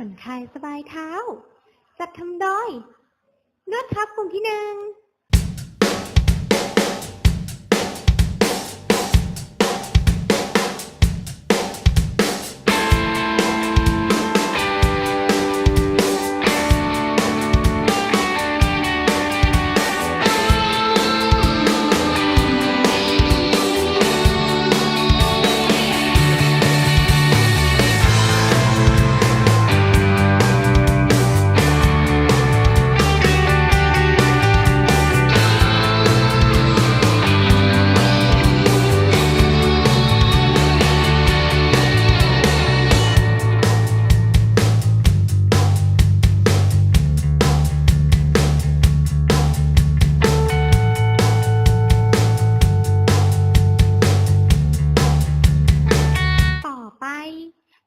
ผ่อนคลายสบายเท้า จัดทำโดยนวดทับกลุ่มที่หนึ่ง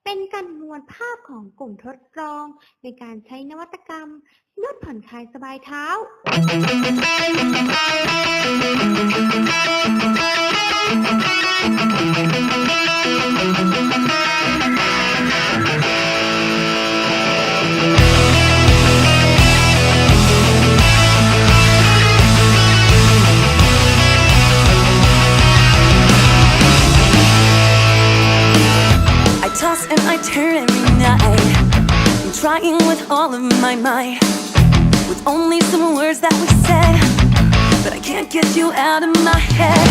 เป็นการมวลภาพของกลุ่มทดลอง ในการใช้นวัตกรรมนวดผ่อนคลายสบายเท้า turn every night. I'm trying with all of my might. With only some words that we said. But I can't get you out of my head.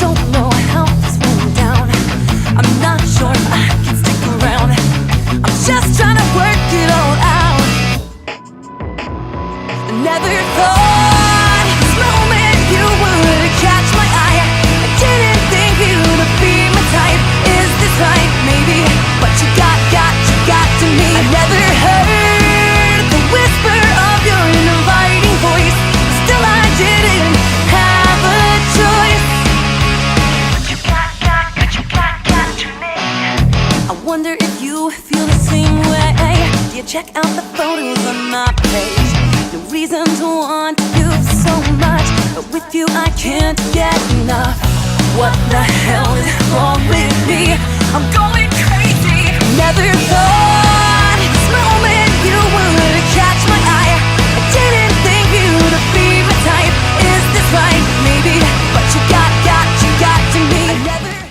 Don't know how this went down. I'm not sure if I can stick around. I'm just trying to work it all out. I never thought wonder if you feel the same way. You check out the photos on my page. No reason to want you so much, but with you I can't get enough. What the hell